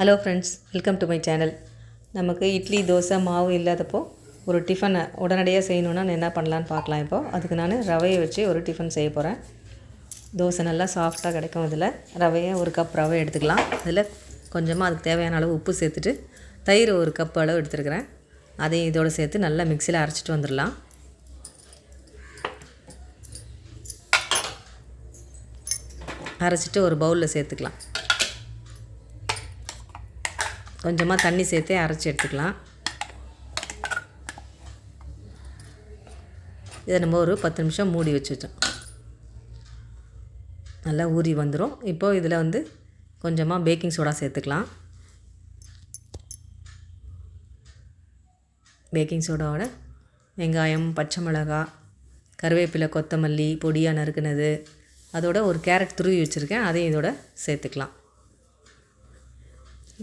Hello friends welcome to my channel நமக்கு இட்லி தோசை மாவு இல்லாதப்போ ஒரு டிஃபனை உடனடியாக செய்யணுன்னா நான் என்ன பண்ணலான்னு பார்க்கலாம் இப்போது அதுக்கு நான் ரவையை வச்சு ஒரு டிஃபன் செய்ய போகிறேன் தோசை நல்லா சாஃப்டாக கிடைக்கும் இதில் ரவையை ஒரு கப் ரவை எடுத்துக்கலாம். அதில் கொஞ்சமாக அதுக்கு தேவையான அளவு உப்பு சேர்த்துட்டு தயிர் ஒரு கப் அளவு எடுத்துருக்கிறேன். அதையும் இதோடு சேர்த்து நல்லா மிக்சியில் அரைச்சிட்டு வந்துடலாம். அரைச்சிட்டு ஒரு பவுலில் சேர்த்துக்கலாம். கொஞ்சமாக தண்ணி சேர்த்தே அரைச்சி எடுத்துக்கலாம். இதை நம்ம ஒரு பத்து நிமிஷம் மூடி வச்சுட்டோம். நல்லா ஊறி வந்துடும் இப்போது இதில் வந்து கொஞ்சமாக பேக்கிங் சோடா சேர்த்துக்கலாம். பேக்கிங் சோடாவோட வெங்காயம் பச்சை மிளகாய் கருவேப்பிலை கொத்தமல்லி பொடியாக நறுக்குனது அதோட ஒரு கேரட் துருவி வச்சுருக்கேன். அதையும் இதோட சேர்த்துக்கலாம்.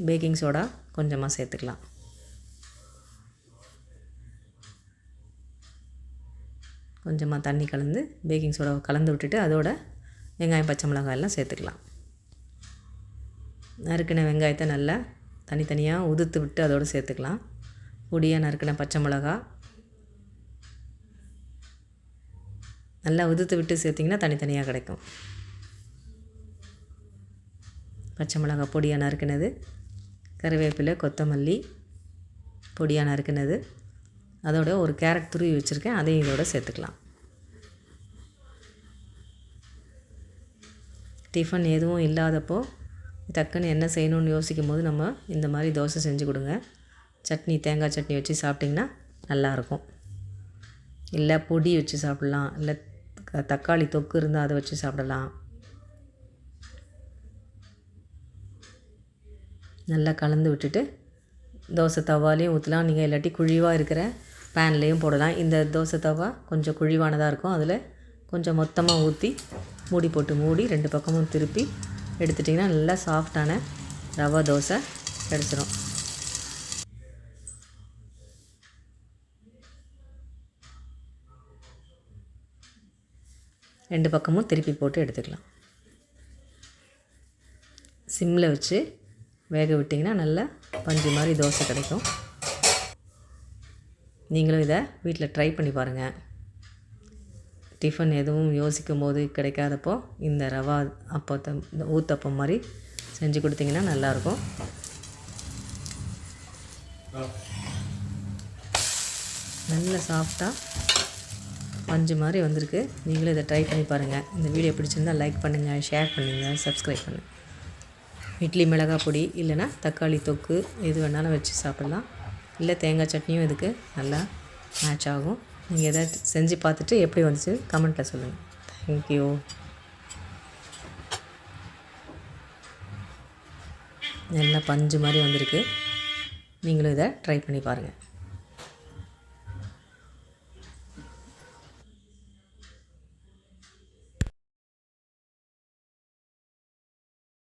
பேக்கிங் சோடா கொஞ்சமாக சேர்த்துக்கலாம். கொஞ்சமாக தண்ணி கலந்து பேக்கிங் சோடாவை கலந்து விட்டுட்டு அதோட வெங்காயம் பச்சை மிளகாய் எல்லாம் சேர்த்துக்கலாம். நறுக்கின வெங்காயத்தை நல்லா தனித்தனியாக உதுத்து விட்டு அதோடு சேர்த்துக்கலாம். பொடியாக நறுக்கின பச்சை மிளகா நல்லா உதுத்து விட்டு சேர்த்திங்கன்னா தனித்தனியாக கிடைக்கும். பச்சை மிளகா பொடியாக நறுக்கினது கருவேப்பிலை கொத்தமல்லி பொடியாக நறுக்கினது. அதோட ஒரு கேரட் துருவி வச்சுருக்கேன். அதையும் இதோட சேர்த்துக்கலாம். டிஃபன் எதுவும் இல்லாதப்போ டக்குன்னு என்ன செய்யணும்னு யோசிக்கும் போது நம்ம இந்த மாதிரி தோசை செஞ்சு கொடுங்க. சட்னி தேங்காய் சட்னி வச்சு சாப்பிட்டிங்கன்னா நல்லாயிருக்கும். இல்லை பொடி வச்சு சாப்பிட்லாம். இல்லை தக்காளி தொக்கு இருந்தால் அதை வச்சு சாப்பிடலாம். நல்லா கலந்து விட்டுட்டு தோசை தவாலையும் ஊற்றலாம் நீங்கள் இல்லாட்டி குழிவாக இருக்கிற பேன்லேயும் போடலாம். இந்த தோசை தவா கொஞ்சம் குழிவானதாக இருக்கும். அதில் கொஞ்சம் மொத்தமாக ஊற்றி மூடி போட்டு மூடி ரெண்டு பக்கமும் திருப்பி எடுத்துட்டிங்கன்னா நல்லா சாஃப்டான ரவா தோசை கிடச்சிரும். ரெண்டு பக்கமும் திருப்பி போட்டு எடுத்துக்கலாம். சிம்மில் வச்சு வேக விட்டிங்கன்னா நல்ல பஞ்சு மாதிரி தோசை கிடைக்கும். நீங்களும் இதை வீட்டில் ட்ரை பண்ணி பாருங்கள் டிஃபன் எதுவும் யோசிக்கும் போது கிடைக்காதப்போ இந்த ரவா அப்பத்தை இந்த ஊத்தப்பம் மாதிரி செஞ்சு கொடுத்தீங்கன்னா நல்லாயிருக்கும். நல்ல சாஃப்டாக பஞ்சு மாதிரி வந்திருக்கு. நீங்களும் இதை ட்ரை பண்ணி பாருங்கள் இந்த வீடியோ பிடிச்சிருந்தால் லைக் பண்ணுங்கள் ஷேர் பண்ணுங்கள் சப்ஸ்கிரைப் பண்ணுங்கள் இட்லி மிளகாய் பொடி இல்லைன்னா தக்காளி தொக்கு எது வேணாலும் வச்சு சாப்பிட்லாம். இல்லை தேங்காய் சட்னியும் இதுக்கு நல்லா மேட்ச் ஆகும். நீங்கள் எதாவது செஞ்சு பார்த்துட்டு எப்படி வந்துச்சு கமெண்ட்டில் சொல்லுங்கள் தேங்க்யூ நல்லா பஞ்சு மாதிரி வந்திருக்கு. நீங்களும் இதை ட்ரை பண்ணி பாருங்கள்